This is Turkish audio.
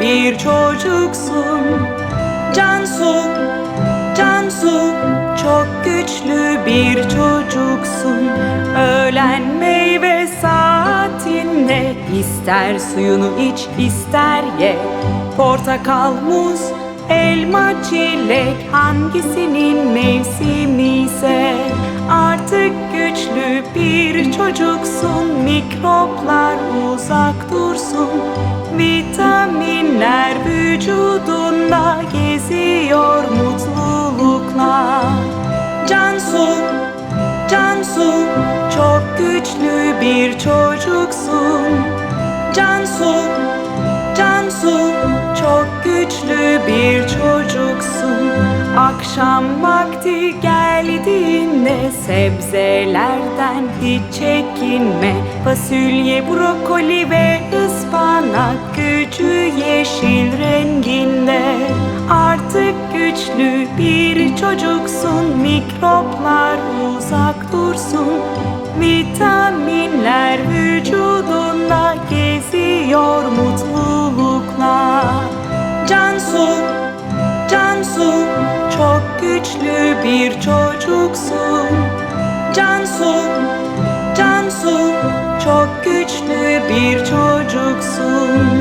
bir çocuksun. Cansu, Cansu, çok güçlü bir çocuksun. Öğlen meyve saatinde ister suyunu iç ister ye. Portakal, muz, elma, çilek hangisinin mevsimi ise artık güçlü bir çocuksun. Mikroplar uzak dursun. Vücudunda geziyor mutlulukla. Cansu, Cansu, çok güçlü bir çocuksun. Cansu, Cansu, çok güçlü bir çocuksun. Akşam vakti geldiğinde sebzelerden hiç çekinme. Fasulye, brokoli ve ıspanak gücü yeşil renginde. Artık güçlü bir çocuksun. Mikroplar uzak dursun. Vitaminler vücudunda geziyor mutlulukla. Cansu, Cansu, çok güçlü bir çocuksun. Cansu, Cansu, çok güçlü bir çocuksun.